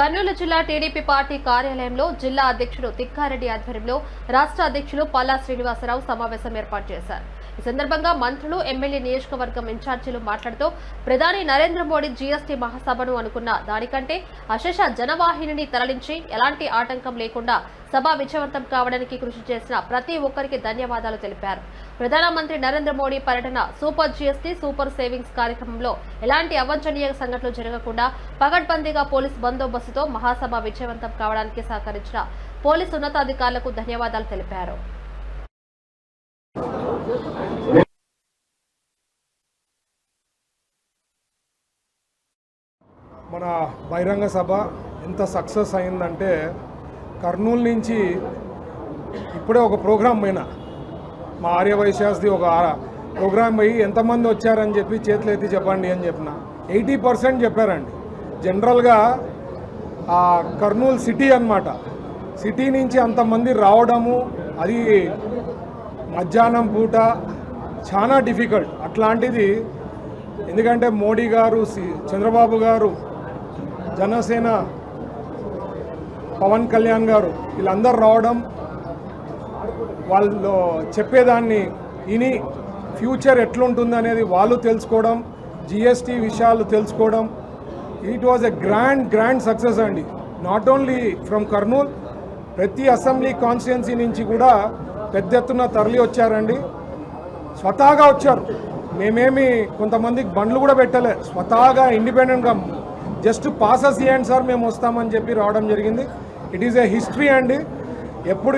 కర్నూలు జిల్లా TDP party కార్యాలయంలో జిల్లా అధ్యక్షుడు తిక్కారెడ్డి ఆధ్వర్యంలో రాష్ట్ర అధ్యక్షులు పల్లా శ్రీనివాసరావు సమావేశం ఏర్పాటు చేశారు. ఈ సందర్భంగా మంత్రులు ఎమ్మెల్యే నియోజకవర్గం ఇన్ఛార్జీలు మాట్లాడుతూ ప్రధాని నరేంద్ర మోడీ జీఎస్టీ మహాసభను అనుకున్న దానికంటే అశేష జనవాహినిని తరలించి ఎలాంటి ఆటంకం లేకుండా సభ విజయవంతం కావడానికి కృషి చేసిన ప్రతి ఒక్కరికి ధన్యవాదాలు తెలిపారు. ప్రధానమంత్రి నరేంద్ర మోడీ పర్యటన సూపర్ జీఎస్టీ సూపర్ సేవింగ్స్ కార్యక్రమంలో ఎలాంటి అవంచనీయ సంఘటనలు జరగకుండా పగడ్బందీగా పోలీస్ బందోబస్తుతో మహాసభ విజయవంతం కావడానికి సహకరించిన పోలీసు ఉన్నతాధికారులకు ధన్యవాదాలు తెలిపారు. మన బహిరంగ సభ ఎంత సక్సెస్ అయిందంటే కర్నూలు నుంచి ఇప్పుడే ఒక ప్రోగ్రాం పోయినా. మా ఆర్యవైశ్యాస్ది ఒక ప్రోగ్రామ్ ప్రోగ్రాం పోయి ఎంతమంది వచ్చారని చెప్పి చేతులు ఎత్తి చెప్పండి అని చెప్పిన. ఎయిటీ పర్సెంట్ చెప్పారండి. జనరల్గా ఆ కర్నూలు సిటీ అన్నమాట. సిటీ నుంచి అంతమంది రావడము అది మధ్యాహ్నం పూట చాలా డిఫికల్ట్. అట్లాంటిది ఎందుకంటే మోడీ గారు సి- చంద్రబాబు గారు జనసేన పవన్ కళ్యాణ్ గారు వీళ్ళందరూ రావడం వాళ్ళు చెప్పేదాన్ని ఇని ఫ్యూచర్ ఎట్లుంటుంది అనేది వాళ్ళు తెలుసుకోవడం జిఎస్టీ విషయాలు తెలుసుకోవడం. It was a grand grand success అండి. నాట్ ఓన్లీ ఫ్రమ్ కర్నూల్ ప్రతి అసెంబ్లీ కాన్స్టిట్యున్సీ నుంచి కూడా పెద్ద ఎత్తున తరలి వచ్చారండి. స్వతహాగా వచ్చారు. మేమేమి కొంతమందికి బండ్లు కూడా పెట్టలే. స్వతహాగా ఇండిపెండెంట్గా జస్ట్ పాసెస్ ఇవ్వండి సార్ మేము వస్తామని చెప్పి రావడం జరిగింది. ఇట్ ఈస్ ఏ హిస్టరీ అండి. ఎప్పుడు